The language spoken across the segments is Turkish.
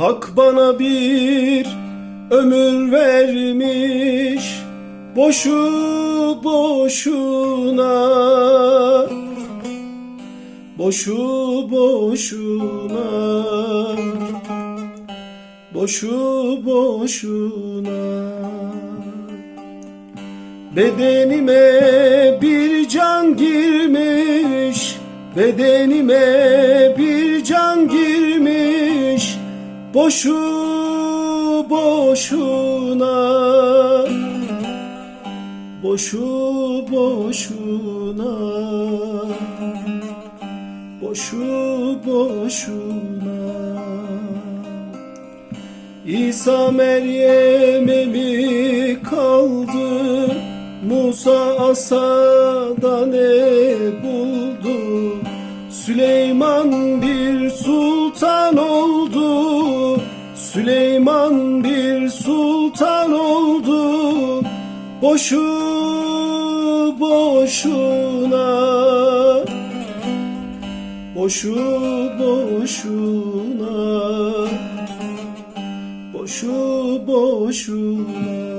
Hak bana bir ömür vermiş boşu boşuna boşu boşuna boşu boşuna. Bedenime bir can girmiş Bedenime bir Boşu boşuna Boşu boşuna Boşu boşuna. İsa Meryem'e mi kaldı? Musa asada ne buldu? Süleyman bir Süleyman bir sultan oldu. Boşu boşuna. Boşu boşuna. Boşu boşuna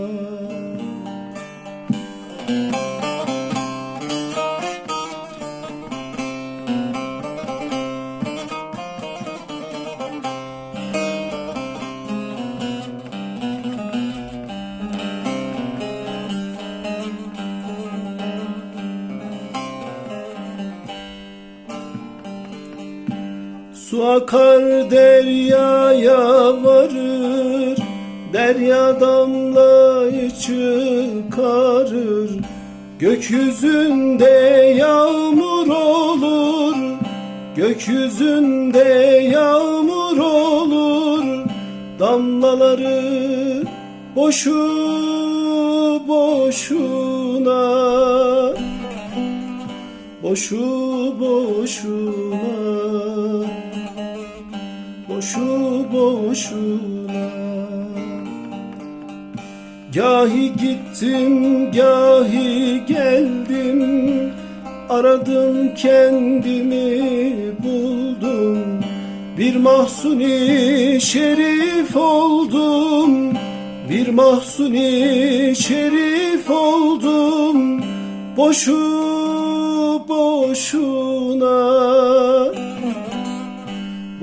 Su akar deryaya varır Derya damlayı çıkarır Gökyüzünde yağmur olur Gökyüzünde yağmur olur. Damlaları boşu boşuna Boşu boşuna Boşu boşuna. Gahi gittim gahi geldim. Aradım kendimi buldum. Bir mahsuni şerif oldum. Bir mahsuni şerif oldum. Boşu boşuna